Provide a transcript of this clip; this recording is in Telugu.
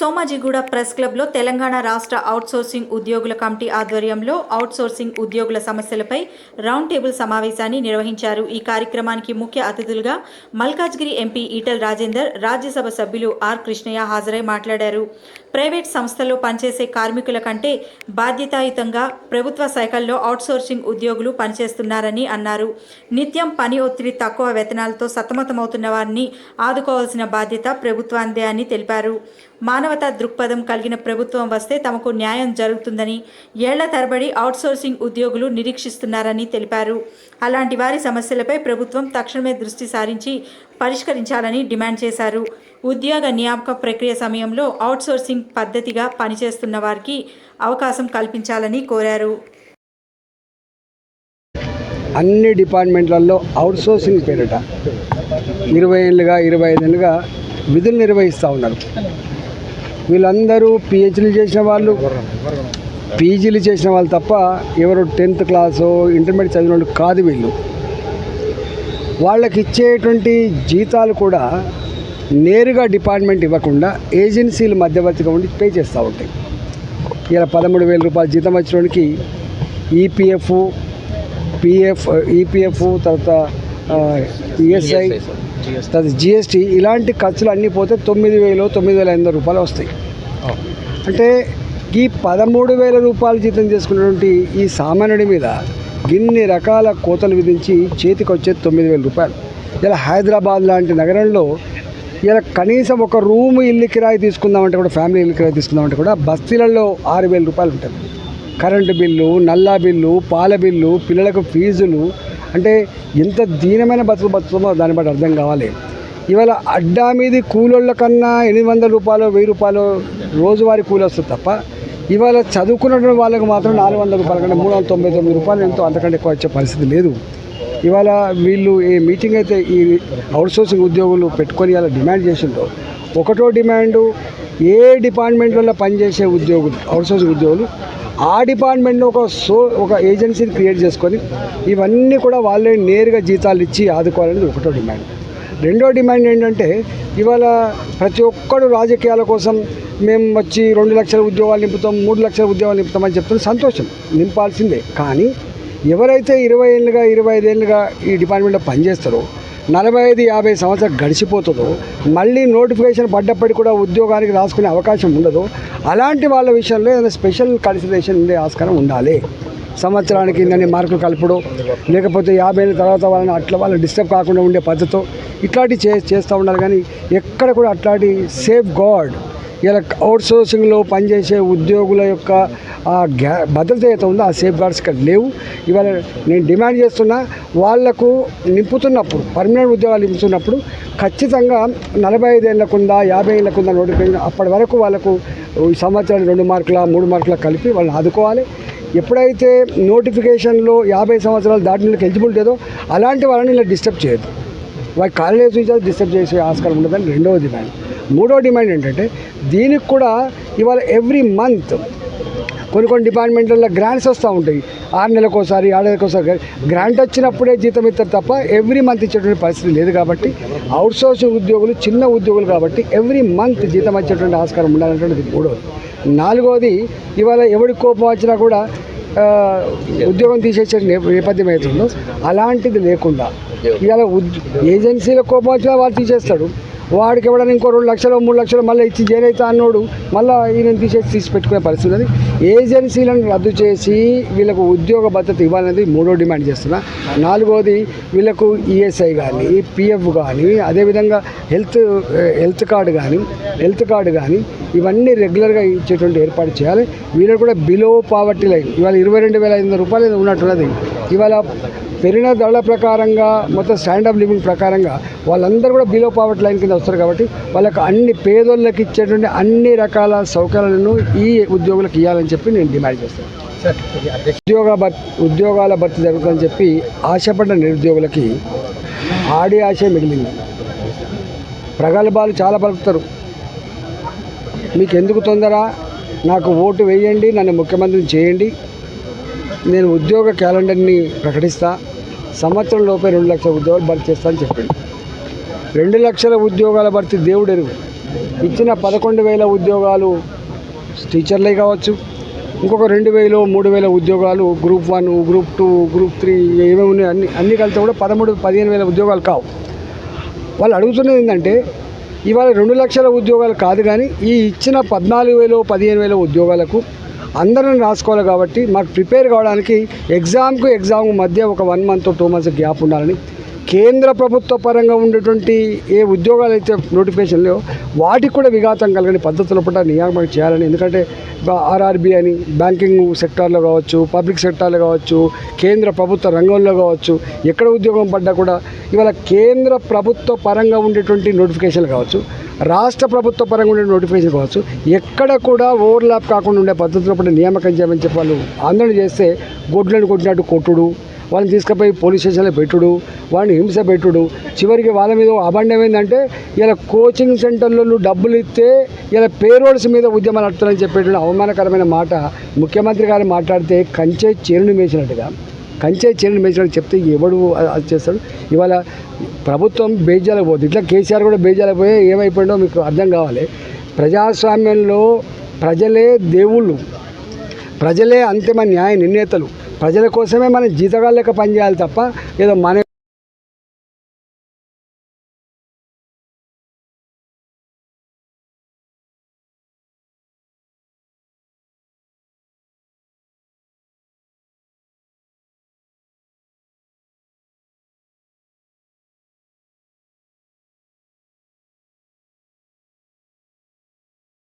సోమాజిగూడ ప్రెస్ క్లబ్లో తెలంగాణ రాష్ట్ర అవుట్సోర్సింగ్ ఉద్యోగుల కమిటీ ఆధ్వర్యంలో అవుట్సోర్సింగ్ ఉద్యోగుల సమస్యలపై రౌండ్ టేబుల్ సమావేశాన్ని నిర్వహించారు. ఈ కార్యక్రమానికి ముఖ్య అతిథులుగా మల్కాజ్గిరి ఎంపీ ఈటల్ రాజేందర్ రాజ్యసభ సభ్యులు ఆర్ కృష్ణయ్య హాజరై మాట్లాడారు. ప్రైవేట్ సంస్థల్లో పనిచేసే కార్మికుల కంటే బాధ్యతాయుతంగా ప్రభుత్వ శాఖల్లో అవుట్సోర్సింగ్ ఉద్యోగులు పనిచేస్తున్నారని అన్నారు. నిత్యం పని ఒత్తిడి తక్కువ వేతనాలతో సతమతమవుతున్న వారిని ఆదుకోవాల్సిన బాధ్యత ప్రభుత్వాందే అని తెలిపారు. మానవతా దృక్పథం కలిగిన ప్రభుత్వం వస్తే తమకు న్యాయం జరుగుతుందని ఏళ్ళ తరబడి అవుట్సోర్సింగ్ ఉద్యోగులు నిరీక్షిస్తున్నారని తెలిపారు. అలాంటి వారి సమస్యలపై ప్రభుత్వం తక్షణమే దృష్టి సారించి పరిష్కరించాలని డిమాండ్ చేశారు. ఉద్యోగ నియామక ప్రక్రియ సమయంలో అవుట్సోర్సింగ్ పద్ధతిగా పనిచేస్తున్న వారికి అవకాశం కల్పించాలని కోరారు. అన్ని డిపార్ట్మెంట్లలో అవుట్సోర్సింగ్ పేరిట ఇరవై ఏళ్ళుగా ఇరవై ఐదు విధులు నిర్వహిస్తూ ఉన్నారు. వీళ్ళందరూ పిహెచ్డీలు చేసిన వాళ్ళు పీజీలు చేసిన వాళ్ళు తప్ప ఎవరు టెన్త్ క్లాసు ఇంటర్మీడియట్ చదివిన వాళ్ళు కాదు వీళ్ళు. వాళ్ళకి ఇచ్చేటువంటి జీతాలు కూడా నేరుగా డిపార్ట్మెంట్ ఇవ్వకుండా ఏజెన్సీలు మధ్యవర్తిగా ఉండి పే చేస్తూ ఉంటాయి. ఇలా పదమూడు వేల రూపాయల జీతం వచ్చినోడికి ఈపీఎఫ్ పిఎఫ్ ఈపీఎఫ్ తర్వాత ఈఎస్ఐ తర్వాత జిఎస్టీ ఇలాంటి ఖర్చులు అన్నీ పోతే తొమ్మిది వేలు తొమ్మిది వేల ఎనిమిది రూపాయలు వస్తాయి. అంటే ఈ పదమూడు వేల రూపాయలు జీతం చేసుకున్నటువంటి ఈ సామాన్యుడి మీద ఇన్ని రకాల కోతలు విధించి చేతికి వచ్చేది తొమ్మిది వేల రూపాయలు. ఇలా హైదరాబాద్ లాంటి నగరంలో ఇలా కనీసం ఒక రూమ్ ఇల్లు కిరాయి తీసుకుందామంటే కూడా ఫ్యామిలీ ఇల్లు కిరాయి తీసుకుందామంటే కూడా బస్తీలలో ఆరు వేల రూపాయలు ఉంటుంది. కరెంటు బిల్లు నల్లా బిల్లు పాల బిల్లు పిల్లలకు ఫీజులు అంటే ఎంత దీనమైన బతుకు బతుకుమో దాన్ని బట్టి అర్థం కావాలి. ఇవాళ అడ్డా మీది కూలోళ్ళ కన్నా ఎనిమిది వందల రూపాయలు వెయ్యి రూపాయలు రోజువారీ కూలి వస్తుంది తప్ప ఇవాళ చదువుకున్న వాళ్ళకి మాత్రం నాలుగు వందల రూపాయల కంటే మూడు వందల తొంభై తొమ్మిది రూపాయలు ఎంతో అంతకంటే ఎక్కువ వచ్చే పరిస్థితి లేదు. ఇవాళ వీళ్ళు ఈ మీటింగ్ అయితే ఈ అవుట్సోర్సింగ్ ఉద్యోగులు పెట్టుకొని ఇలా డిమాండ్ చేసిందో ఒకటో డిమాండు ఏ డిపార్ట్మెంట్లలో పనిచేసే ఉద్యోగులు అవుట్సోర్సింగ్ ఉద్యోగులు ఆ డిపార్ట్మెంట్లో ఒక సో ఒక ఏజెన్సీని క్రియేట్ చేసుకొని ఇవన్నీ కూడా వాళ్ళే నేరుగా జీతాలు ఇచ్చి ఆదుకోవాలనేది ఒకటో డిమాండ్. రెండో డిమాండ్ ఏంటంటే ఇవాళ ప్రతి ఒక్కడు రాజకీయాల కోసం మేము వచ్చి రెండు లక్షల ఉద్యోగాలు నింపుతాం మూడు లక్షల ఉద్యోగాలు నింపుతామని చెప్తున్న సంతోషం నింపాల్సిందే. కానీ ఎవరైతే ఇరవై ఏళ్ళుగా ఇరవై ఐదేళ్ళుగా ఈ డిపార్ట్మెంట్లో పనిచేస్తారో నలభై ఐదు యాభై సంవత్సరాలు గడిచిపోతుందో మళ్ళీ నోటిఫికేషన్ పడ్డప్పటికి కూడా ఉద్యోగానికి రాసుకునే అవకాశం ఉండదు అలాంటి వాళ్ళ విషయంలో ఏదైనా స్పెషల్ కన్సిడరేషన్ ఉండే ఆస్కారం ఉండాలి. సంవత్సరానికి ఇన్ని మార్కులు కలుపుడు లేకపోతే యాభై ఏళ్ళ తర్వాత వాళ్ళని అట్లా వాళ్ళు డిస్టర్బ్ కాకుండా ఉండే పద్ధతితో ఇట్లాంటివి చే చేస్తూ ఉండాలి. కానీ ఎక్కడ కూడా అట్లాంటి సేఫ్ గాడ్ ఇలా అవుట్ సోర్సింగ్లో పనిచేసే ఉద్యోగుల యొక్క ఆ గ్యా భద్రత అయితే ఉందో ఆ సేఫ్ గార్డ్స్ ఇక్కడ లేవు. ఇవాళ నేను డిమాండ్ చేస్తున్నా వాళ్ళకు నింపుతున్నప్పుడు పర్మనెంట్ ఉద్యోగాలు నింపుతున్నప్పుడు ఖచ్చితంగా నలభై ఐదు యాభై ఏళ్ళకుందా నోటిఫికేషన్ అప్పటి వరకు వాళ్ళకు ఈ సంవత్సరాలు రెండు మార్కుల మూడు మార్కుల కలిపి వాళ్ళని ఆదుకోవాలి. ఎప్పుడైతే నోటిఫికేషన్లో యాభై సంవత్సరాలు దాటిన ఎలిజిబుల్ లేదో అలాంటి వాళ్ళని ఇలా డిస్టర్బ్ చేయదు వారి కాలేజ్ నుంచి డిస్టర్బ్ చేసే ఆస్కారం ఉండదని రెండవ డిమాండ్ మూడో డిమాండ్ ఏంటంటే దీనికి కూడా ఇవాళ ఎవ్రీ మంత్ కొన్ని కొన్ని డిపార్ట్మెంట్లలో గ్రాంట్స్ వస్తూ ఉంటాయి. ఆరు నెలలకు ఒకసారి ఏడు నెలలకు ఒకసారి గ్రాంట్ వచ్చినప్పుడే జీతం ఇస్తారు తప్ప ఎవ్రీ మంత్ ఇచ్చేటువంటి పరిస్థితి లేదు కాబట్టి అవుట్సోర్సింగ్ ఉద్యోగులు చిన్న ఉద్యోగులు కాబట్టి ఎవ్రీ మంత్ జీతం వచ్చేటువంటి ఆస్కారం ఉండాలనేటువంటిది మూడోది. నాలుగోది ఇవాళ ఎవడి కోపం వచ్చినా కూడా ఉద్యోగం తీసేసే నేపథ్యం అవుతుందో అలాంటిది లేకుండా ఇవాళ ఏజెన్సీల కోపం వచ్చినా వాళ్ళు తీసేస్తాడు వాడికి ఎవడైనా ఇంకో రెండు లక్షలు మూడు లక్షలు మళ్ళీ ఇచ్చి జైలు అవుతా అన్నోడు మళ్ళీ ఈయన తీసేసి తీసి పెట్టుకునే పరిస్థితి ఉన్నది ఏజెన్సీలను రద్దు చేసి వీళ్ళకు ఉద్యోగ భద్రత ఇవ్వాలనేది మూడో డిమాండ్ చేస్తున్నా. నాలుగోది వీళ్ళకు ఈఎస్ఐ కానీ పిఎఫ్ కానీ అదేవిధంగా హెల్త్ హెల్త్ కార్డు కానీ హెల్త్ కార్డు కానీ ఇవన్నీ రెగ్యులర్గా ఇచ్చేటువంటి ఏర్పాటు చేయాలి. వీళ్ళు కూడా బిలో పావర్టీ లైన్ ఇవాళ ఇరవై రెండు వేల ఐదు వందల రూపాయలు ఉన్నట్టున్నది. ఇవాళ పెరిగిన ధరల ప్రకారంగా మొత్తం స్టాండ్ ఆఫ్ లివింగ్ ప్రకారంగా వాళ్ళందరూ కూడా బిలో పావర్టీ లైన్ కింద వస్తారు కాబట్టి వాళ్ళకి అన్ని పేదోళ్ళకి ఇచ్చేటువంటి అన్ని రకాల సౌకర్యాలను ఈ ఉద్యోగులకు ఇవ్వాలని చెప్పి నేను డిమాండ్ చేస్తాను. ఉద్యోగ ఉద్యోగాల భర్తీ జరుగుతుందని చెప్పి ఆశపడ్డ నిరుద్యోగులకి ఆడి ఆశే మిగిలింది. ప్రగల్భాలు చాలా పలుకుతారు. మీకు ఎందుకు తొందర? నాకు ఓటు వేయండి నన్ను ముఖ్యమంత్రిని చేయండి. నేను ఉద్యోగ క్యాలెండర్ని ప్రకటిస్తా. సంవత్సరం లోపే రెండు లక్షల ఉద్యోగాలు భర్తీ చేస్తా అని చెప్పాడు. రెండు లక్షల ఉద్యోగాల భర్తీ దేవుడు ఎరుగు. ఇచ్చిన పదకొండు వేల ఉద్యోగాలు టీచర్లే కావచ్చు. ఇంకొక రెండు వేలు మూడు వేల ఉద్యోగాలు group one group two group three ఏమేమి ఉన్నాయి? అన్ని అన్ని కలిసి కూడా పదమూడు పదిహేను వేల ఉద్యోగాలు కావు. వాళ్ళు అడుగుతున్నది ఏంటంటే ఇవాళ రెండు లక్షల ఉద్యోగాలు కాదు కానీ ఈ ఇచ్చిన పద్నాలుగు వేలు పదిహేను వేల ఉద్యోగాలకు అందరం రాసుకోవాలి కాబట్టి మాకు ప్రిపేర్ కావడానికి ఎగ్జామ్కు ఎగ్జామ్ మధ్య ఒక one month two months gap ఉండాలని కేంద్ర ప్రభుత్వ పరంగా ఉండేటువంటి ఏ ఉద్యోగాలు అయితే నోటిఫికేషన్లో వాటికి కూడా విఘాతం కలగని పద్ధతుల పట్ల నియామకం చేయాలని. ఎందుకంటే ఆర్ఆర్బీ అని బ్యాంకింగ్ సెక్టార్లో కావచ్చు పబ్లిక్ సెక్టార్లో కావచ్చు కేంద్ర ప్రభుత్వ రంగంలో కావచ్చు ఎక్కడ ఉద్యోగం పడ్డా కూడా ఇవాళ కేంద్ర ప్రభుత్వ పరంగా ఉండేటువంటి నోటిఫికేషన్లు కావచ్చు. రాష్ట్ర ప్రభుత్వ పరంగా ఉండే నోటిఫికేషన్ కావచ్చు. ఎక్కడ కూడా ఓవర్లాప్ కాకుండా ఉండే పద్ధతిలో పట్ల నియామకం చేయమని చెప్పి వాళ్ళు ఆందోళన చేస్తే గొడ్లను కొట్టినట్టు కొట్టుడు వాళ్ళని తీసుకుపోయి పోలీస్ స్టేషన్లో పెట్టుడు వాళ్ళని హింస పెట్టుడు. చివరికి వాళ్ళ మీద అబండం ఏంటంటే ఇలా కోచింగ్ సెంటర్లలో డబ్బులు ఇస్తే ఇలా పేరోడ్స్ మీద ఉద్యమాలు నడుపుతారని చెప్పేటువంటి అవమానకరమైన మాట ముఖ్యమంత్రి గారు మాట్లాడితే కంచె చేరుని మేసినట్టుగా. కంచే చేరుని మేసినట్టు చెప్తే ఎవడు అది చేస్తాడు? ఇవాళ ప్రభుత్వం బేజాలకు పోతుంది. ఇట్లా కేసీఆర్ కూడా బేజాలకు పోయి ఏమైపోయిందో మీకు అర్థం కావాలి. ప్రజాస్వామ్యంలో ప్రజలే దేవుళ్ళు. ప్రజలే అంతిమ న్యాయ నిర్ణేతలు. ప్రజల కోసమే మనం జీతగాళ్ళక పనిచేయాలి తప్ప ఏదో మన